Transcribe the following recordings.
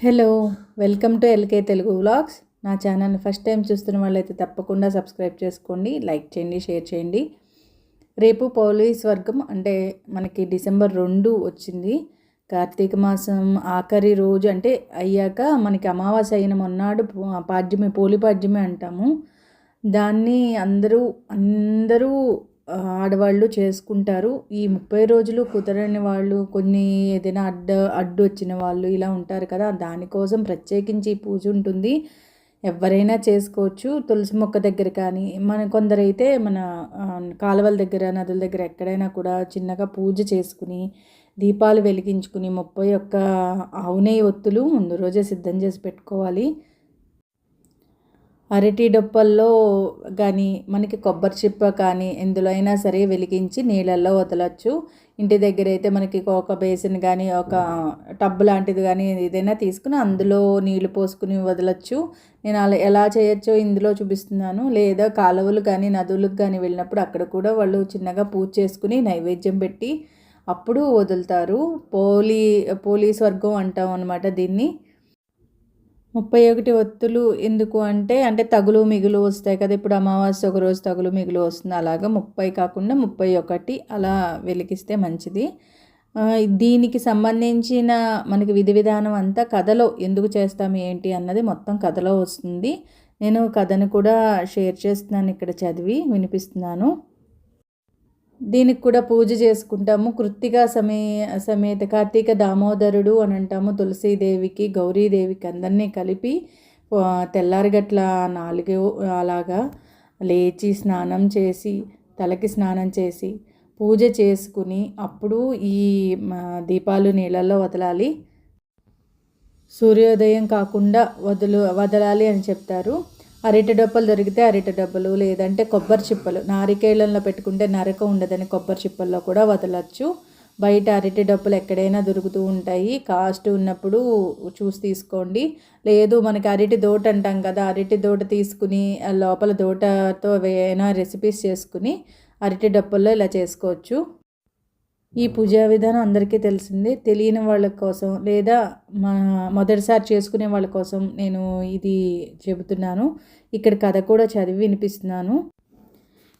Hello welcome to LK Telugu vlogs. నా ఛానల్ని first time చూస్తున్న వాళ్ళైతే తప్పకుండా సబ్స్క్రైబ్ చేసుకోండి లైక్ చేయండి షేర్ చేయండి. రేపు పోలీస్ వర్గం అంటే మనకి డిసెంబర్ రెండు వచ్చింది. కార్తీక మాసం ఆఖరి రోజు అంటే అయ్యాక మనకి అమావాస్య అయిన మొన్నాడు పాడ్యమే పోలి పాడ్యమే అంటాము. దాన్ని అందరూ అందరూ ఆడవాళ్ళు చేసుకుంటారు. ఈ ముప్పై రోజులు కుదరని వాళ్ళు కొన్ని ఏదైనా అడ్డ అడ్డు వచ్చిన వాళ్ళు ఇలా ఉంటారు కదా దానికోసం ప్రత్యేకించి పూజ ఉంటుంది. ఎవరైనా చేసుకోవచ్చు. తులసి మొక్క దగ్గర కానీ మన కొందరైతే మన కాలువల దగ్గర నదుల దగ్గర ఎక్కడైనా కూడా చిన్నగా పూజ చేసుకుని దీపాలు వెలిగించుకుని ముప్పై ఒక్క ఆవునే ఒత్తులు ముందు రోజే సిద్ధం చేసి పెట్టుకోవాలి. అరటి డొప్పల్లో కానీ మనకి కొబ్బరి చిప్ప కానీ ఎందులో అయినా సరే వెలిగించి నీళ్ళల్లో వదలచ్చు. ఇంటి దగ్గర అయితే మనకి ఒక బేసిన్ కానీ ఒక టబ్ లాంటిది కానీ ఏదైనా తీసుకుని అందులో నీళ్ళు పోసుకుని వదలచ్చు. నేను అలా ఎలా చేయొచ్చో ఇందులో చూపిస్తున్నాను. లేదా కాలువలు కానీ నదులకు కానీ వెళ్ళినప్పుడు అక్కడ కూడా వాళ్ళు చిన్నగా పూజ చేసుకుని నైవేద్యం పెట్టి అప్పుడు వదులుతారు. పోలీ పోలీస్ వర్గం అంటాం అనమాట దీన్ని. ముప్పై ఒకటి ఒత్తులు ఎందుకు అంటే అంటే తగులు మిగులు వస్తాయి కదా. ఇప్పుడు అమావాస్య ఒక రోజు తగులు మిగులు వస్తుంది. అలాగా ముప్పై కాకుండా ముప్పై ఒకటి అలా వెలిగిస్తే మంచిది. దీనికి సంబంధించిన మనకి విధి విధానం అంతా కథలో ఎందుకు చేస్తాము ఏంటి అన్నది మొత్తం కథలో వస్తుంది. నేను కథను కూడా షేర్ చేస్తున్నాను ఇక్కడ చదివి వినిపిస్తున్నాను. దీనికి కూడా పూజ చేసుకుంటాము. కృత్తిక సమే సమేత కార్తీక దామోదరుడు అని అంటాము. తులసీదేవికి గౌరీదేవికి అందరినీ కలిపి తెల్లారిగట్ల నాలుగు అలాగా లేచి స్నానం చేసి తలకి స్నానం చేసి పూజ చేసుకుని అప్పుడు ఈ దీపాలు నీళ్ళల్లో వదలాలి. సూర్యోదయం కాకుండా వదలు వదలాలి అని చెప్తారు. అరటి డబ్బలు దొరికితే అరటి డబ్బలు లేదంటే కొబ్బరి చిప్పలు. నారికేళ్ళల్లో పెట్టుకుంటే నరక ఉండదని కొబ్బరి చిప్పల్లో కూడా వదలచ్చు. బయట అరటి డబ్బులు ఎక్కడైనా దొరుకుతూ ఉంటాయి. కాస్ట్ ఉన్నప్పుడు చూసి తీసుకోండి. లేదు మనకి అరటి దోట అంటాం కదా అరటి దోట తీసుకుని లోపల దోటతో ఏమైనా రెసిపీస్ చేసుకుని అరటి డబ్బుల్లో ఇలా చేసుకోవచ్చు. ఈ పూజా విధానం అందరికీ తెలిసిందే. తెలియని వాళ్ళ కోసం లేదా మా మొదటిసారి చేసుకునే వాళ్ళ కోసం నేను ఇది చెబుతున్నాను. ఇక్కడ కథ కూడా చదివి వినిపిస్తున్నాను.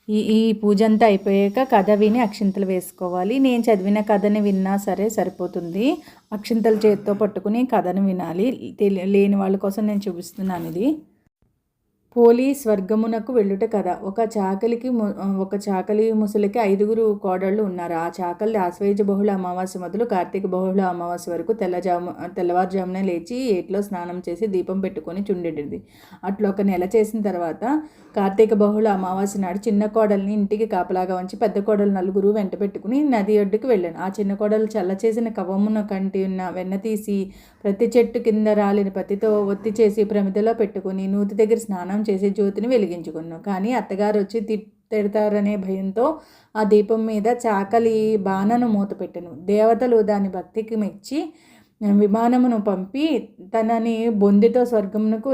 ఈ ఈ పూజ అంతా అయిపోయాక కథ విని అక్షింతలు వేసుకోవాలి. నేను చదివిన కథని విన్నా సరే సరిపోతుంది. అక్షింతలు చేతితో పట్టుకుని కథను వినాలి. లేని వాళ్ళ కోసం నేను చూపిస్తున్నాను ఇది. హోలీ స్వర్గమునకు వెళ్ళుట కథ. ఒక చాకలికి ఒక చాకలి ముసలికి ఐదుగురు కోడళ్ళు ఉన్నారు. ఆ చాకలి ఆశ్వయుజ బహుళ అమావాస్య మొదలు కార్తీక బహుళ అమావాస్య వరకు తెల్లజాము తెల్లవారుజామున లేచి ఏట్లో స్నానం చేసి దీపం పెట్టుకొని చుండేటిది అట్లా ఒక నెల చేసిన తర్వాత కార్తీక బహుళ అమావాస్య నాడు చిన్న కోడల్ని ఇంటికి కాపలాగా ఉంచి పెద్ద కోడలు నలుగురు వెంట పెట్టుకుని నది ఒడ్డుకు వెళ్ళాను. ఆ చిన్న కోడలు చల్ల చేసిన కవమున కంటి ఉన్న వెన్న తీసి ప్రతి చెట్టు కింద రాలిన పత్తితో ఒత్తి చేసి ప్రమిదలో పెట్టుకుని నూతి దగ్గర స్నానం చేసి జ్యోతిని వెలిగించుకున్నాను కానీ అత్తగారు వచ్చి తిడతారనే భయంతో ఆ దీపం మీద చాకలి బాణను మూత పెట్టను. దేవతలు దాని భక్తికి మెచ్చి విమానమును పంపి తనని బొందితో స్వర్గమునకు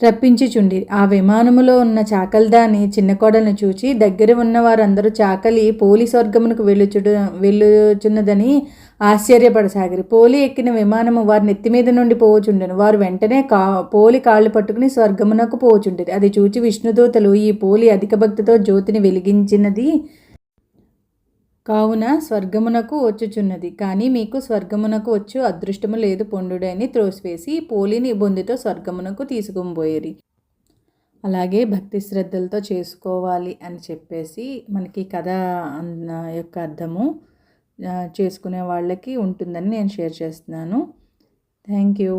రప్పించుచుండి. ఆ విమానములో ఉన్న చాకల్దాని చిన్న కోడలను చూచి దగ్గర ఉన్న వారందరూ చాకలి పోలి స్వర్గమునకు వెళ్ళుచుడు వెళ్ళుచున్నదని ఆశ్చర్యపడసాగిరి. పోలి ఎక్కిన విమానము వారి నెత్తి మీద నుండి పోవచుండెను. వారు వెంటనే కా పోలి కాళ్ళు పట్టుకుని స్వర్గమునకు పోవచుండేది అది చూచి విష్ణుదూతలు ఈ పోలి అధిక భక్తితో జ్యోతిని వెలిగించినది కావున స్వర్గమునకు వచ్చుచున్నది. కానీ మీకు స్వర్గమునకు వచ్చు అదృష్టము లేదు పొండుడని త్రోసివేసి పోలిని బొందితో స్వర్గమునకు తీసుకుపోయేరి. అలాగే భక్తి శ్రద్ధలతో చేసుకోవాలి అని చెప్పేసి మనకి కథ యొక్క అర్థము చేసుకునే వాళ్ళకి ఉంటుందని నేను షేర్ చేస్తున్నాను. Thank you.